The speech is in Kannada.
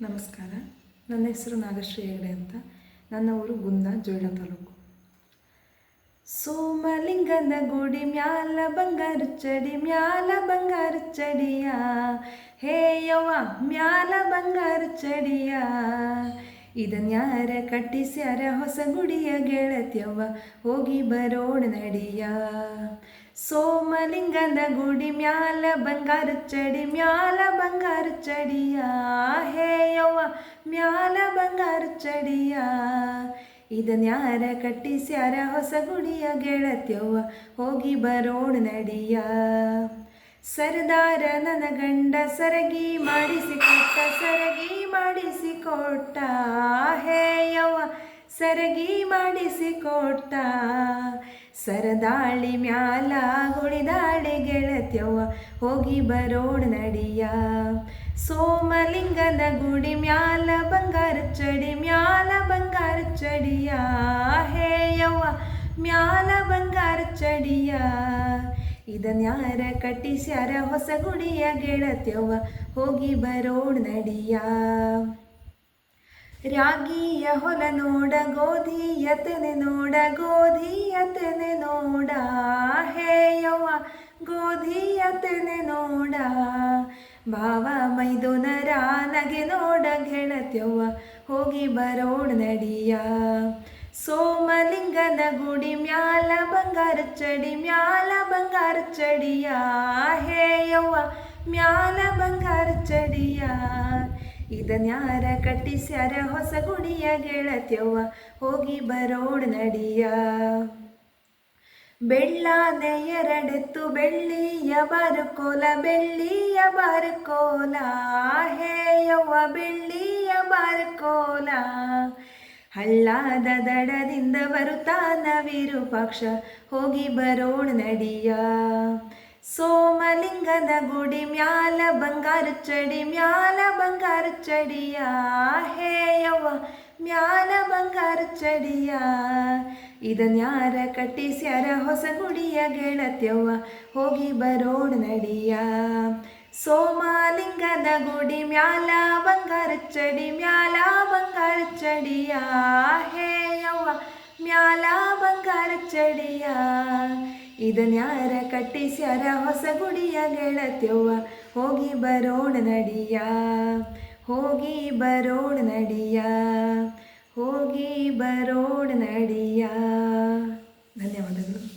ನಮಸ್ಕಾರ. ನನ್ನ ಹೆಸರು ನಾಗಶ್ರೀ ಹೆಗಡೆ ಅಂತ. ನನ್ನ ಊರು ಗುಂದ, ಜೋಳ ತಾಲೂಕು. ಸೋಮಲಿಂಗನ ಗುಡಿ ಮ್ಯಾಲ ಬಂಗಾರ ಚಡಿ, ಮ್ಯಾಲ ಬಂಗಾರ ಚಡಿಯ. ಹೇ ಯವ್ವ, ಮ್ಯಾಲ ಬಂಗಾರ ಚಡಿಯ. ಇದನ್ಯಾರ ಕಟ್ಟಿಸ್ಯಾರ ಹೊಸ ಗುಡಿಯ ಗೆಳತ್ಯವ್ವ? ಹೋಗಿ ಬರೋಣ ನಡಿಯ. ಸೋಮಲಿಂಗದ ಗುಡಿ ಮ್ಯಾಲ ಬಂಗಾರ ಚಡಿ, ಮ್ಯಾಲ ಬಂಗಾರ ಚಡಿಯ. ಹೇಯವ್ವ ಮ್ಯಾಲ ಬಂಗಾರ ಚಡಿಯ. ಇದನ್ಯಾರ ಕಟ್ಟಿಸ್ಯಾರ ಹೊಸ ಗುಡಿಯ ಗೆಳತ್ಯವ್ವ? ಹೋಗಿ ಬರೋಣ ನಡಿಯ. ಸರದಾರ, ನನ್ನ ಗಂಡ, ಸರಗಿ ಮಾಡಿಸಿಕೊಟ್ಟ ಸರಗಿ. ಮಾಡಿಸಿಕೊಟ್ಟ ಯವ್ವ ಸರಗಿ ಮಾಡಿಸಿಕೊಟ್ಟ ಸರದಾಳಿ ಮ್ಯಾಲ ಗುಳಿದಾಳಿ ಗೆಳತ್ಯವ್ವ, ಹೋಗಿ ಬರೋಣ ನಡಿಯ. ಸೋಮಲಿಂಗನ ಗುಡಿ ಮ್ಯಾಲ, ಬಂಗಾರ ಚಡಿ ಮ್ಯಾಲ, ಬಂಗಾರ ಚಡಿಯ. ಹೇ ಯವ್ವ ಮ್ಯಾಲ ಬಂಗಾರ ಚಡಿಯ. ಇದನ್ಯಾರ ಕಟ್ಟಿಸ್ಯಾರ ಹೊಸ ಗುಡಿಯ ಗೆಳತ್ಯವ್ವ? ಹೋಗಿ ಬರೋಣ ನಡಿಯ. ರಾಗಿಯ ಹೊಲ ನೋಡ ಗೋಧಿಯತನೆ ನೋಡ ಗೋಧಿಯತನೆ ನೋಡ. ಹೇಯವ್ವ ಗೋಧಿಯ ತೆನೆ ನೋಡ. ಭಾವ ಮೈದುನರ ನಗೆ ನೋಡ ಗೆಳತ್ಯವ್ವ? ಹೋಗಿ ಬರೋಣ ನಡಿಯ. ಸೋಮಲಿಂಗನ ಗುಡಿ ಮ್ಯಾಲ ಬಂಗಾರ ಚಡಿ, ಮ್ಯಾಲ ಬಂಗಾರ ಚಡಿಯ. ಹೇ ಯವ್ವ, ಮ್ಯಾಲ ಬಂಗಾರ ಚಡಿಯ. ಇದನ್ಯಾರ ಕಟ್ಟಿಸ್ಯಾರ ಹೊಸ ಗುಡಿಯ ಗೆಳತ್ಯವ್ವ? ಹೋಗಿ ಬರೋಡ್ ನಡಿಯ. ಬೆಳ್ಳಾದ ಎರಡೆತ್ತು ಬೆಳ್ಳಿಯ ಬರುಕೋಲ, ಬೆಳ್ಳಿಯ ಬಾರುಕೋಲ. ಹೇ ಯವ್ವ, ಬೆಳ್ಳಿಯ ಬರುಕೋಲ. ಹಳ್ಳಾದ ದಡದಿಂದ ಬರುತ್ತಾನ ವಿರೂಪಾಕ್ಷ. ಹೋಗಿ ಬರೋಣ ನಡಿಯ. ಸೋಮಲಿಂಗದ ಗುಡಿ ಮ್ಯಾಲ ಬಂಗಾರ ಚಡಿ, ಮ್ಯಾಲ ಬಂಗಾರ ಚಡಿಯ. ಹೇಯವ್ವ ಮ್ಯಾಲ ಬಂಗಾರ ಚಡಿಯ. ಇದನ್ಯಾರ ಕಟ್ಟಿಸ್ಯಾರ ಹೊಸ ಗುಡಿಯ ಗೆಳತ್ಯವ್ವ. ಹೋಗಿ ಬರೋಣ ನಡಿಯ. ಸೋಮಲಿಂಗನ ಗುಡಿ ಮ್ಯಾಲ ಬಂಗಾರ ಚಡಿ ಮ್ಯಾಲ ಬಂಗಾರ ಚಡಿಯ ಹೇ ಯವ್ವ ಮ್ಯಾಲ ಬಂಗಾರ ಚಡಿಯ ಇದನ್ಯಾರ ಕಟ್ಟಿಸ್ಯಾರ ಹೊಸ ಗುಡಿಯ ಗೆಳತ್ಯವ್ವ? ಹೋಗಿ ಬರೋಣ ನಡಿಯ, ಹೋಗಿ ಬರೋಣ ನಡಿಯ, ಹೋಗಿ ಬರೋಣ ನಡಿಯ. ಧನ್ಯವಾದಗಳು.